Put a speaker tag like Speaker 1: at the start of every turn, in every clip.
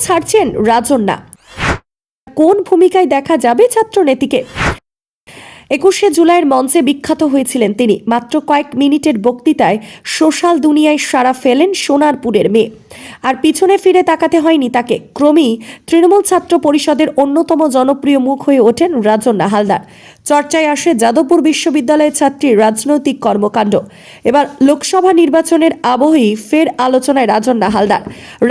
Speaker 1: ছাড়ছেন রাজন্যা। কোন ভূমিকায় দেখা যাবে ছাত্রনেতিকে একুশে জুলাইয়ের মঞ্চে বিখ্যাত হয়েছিলেন তিনি। মাত্র কয়েক মিনিটের বক্তৃতায় সোশ্যাল দুনিয়ায় সারা ফেলেন সোনারপুরের মেয়ে। আর পিছনে ফিরে তাকাতে হয়নি তাকে। ক্রমেই তৃণমূল ছাত্র পরিষদের অন্যতম জনপ্রিয় মুখ হয়ে ওঠেন রাজন্না হালদার। চর্চায় আসে যাদবপুর বিশ্ববিদ্যালয়ের ছাত্রীর রাজনৈতিক কর্মকাণ্ড। এবার লোকসভা নির্বাচনের আবহেই ফের আলোচনায় রাজন্না হালদার।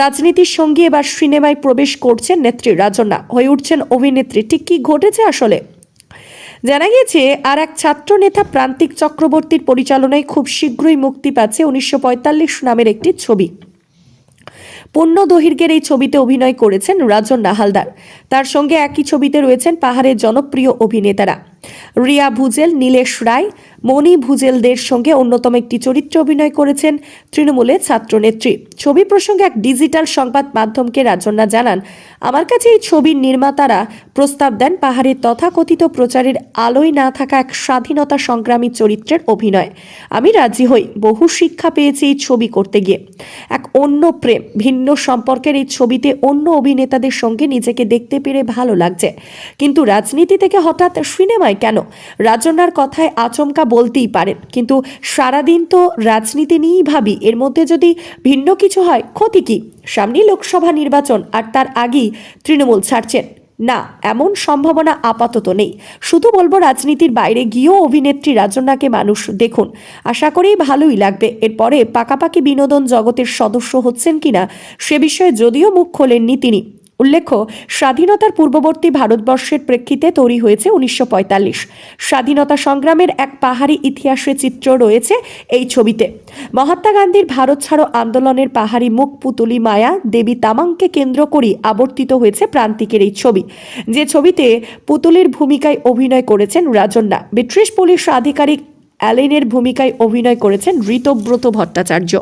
Speaker 1: রাজনীতির সঙ্গে এবার সিনেমায় প্রবেশ করছেন নেত্রী রাজন্না হয়ে উঠছেন অভিনেত্রী। ঠিক কি ঘটেছে আসলে? জানা গিয়েছে, আর এক ছাত্র নেতা প্রান্তিক চক্রবর্তীর পরিচালনায় খুব শীঘ্রই মুক্তি পাচ্ছে উনিশশো পঁয়তাল্লিশ নামের একটি ছবি। পূর্ণ দৈর্ঘ্যের এই ছবিতে অভিনয় করেছেন রাজন নাহালদার। তার সঙ্গে একই ছবিতে রয়েছেন পাহাড়ের জনপ্রিয় অভিনেতারা। রিয়া ভুজেল, নীলেশ রায়, মণি ভুজেলদের সঙ্গে অন্যতম একটি চরিত্রে অভিনয় করেছেন তৃণমূলের ছাত্রনেত্রী। ছবি প্রসঙ্গে এক ডিজিটাল সংবাদ মাধ্যমকে রাজন্না জানান, আমার কাছে এই ছবির নির্মাতারা প্রস্তাব দেন পাহাড়ের তথাকথিত প্রচারের আলোয় না থাকা এক স্বাধীনতা সংগ্রামী চরিত্রের অভিনয়। আমি রাজি হই, বহু শিক্ষা পেয়েছি এই ছবি করতে গিয়ে। এক অন্য প্রেম, ভিন্ন সম্পর্কের এই ছবিতে অন্য অভিনেতাদের সঙ্গে নিজেকে দেখতে পেরে ভালো লাগছে। কিন্তু রাজনীতি থেকে হঠাৎ সিনেমায় কেন? রাজনার কথায় আচমকা বলতেই পারেন। কিন্তু সারাদিন তো রাজনীতি নিয়েই ভাবি, এর মধ্যে যদি ভিন্ন কিছু হয়, ক্ষতি কি? সামনেই লোকসভা নির্বাচন আর তার আগেই তৃণমূল ছাড়ছেন। না, এমন সম্ভাবনা আপাতত নেই। শুধু বলব রাজনীতির বাইরে গিয়েও অভিনেত্রী রাজন্যাকে মানুষ দেখুন। আশা করেই ভালোই লাগবে। এরপরে পাকাপাকি বিনোদন জগতের সদস্য হচ্ছেন কিনা, সে বিষয়ে যদিও মুখ খোলেননি তিনি। উল্লেখ্য, স্বাধীনতার পূর্ববর্তী ভারতবর্ষের প্রেক্ষিতে তৈরি হয়েছে উনিশশো পঁয়তাল্লিশ। স্বাধীনতা সংগ্রামের এক পাহাড়ি ইতিহাসের চিত্র রয়েছে এই ছবিতে। মহাত্মা গান্ধীর ভারত ছাড়ো আন্দোলনের পাহাড়ি মুখ পুতুলি মায়া দেবী তামাংকে কেন্দ্র করেই আবর্তিত হয়েছে প্রান্তিকের এই ছবি। যে ছবিতে পুতুলির ভূমিকায় অভিনয় করেছেন রাজন্না ব্রিটিশ পুলিশ আধিকারিক অ্যালেনের ভূমিকায় অভিনয় করেছেন ঋতব্রত ভট্টাচার্য।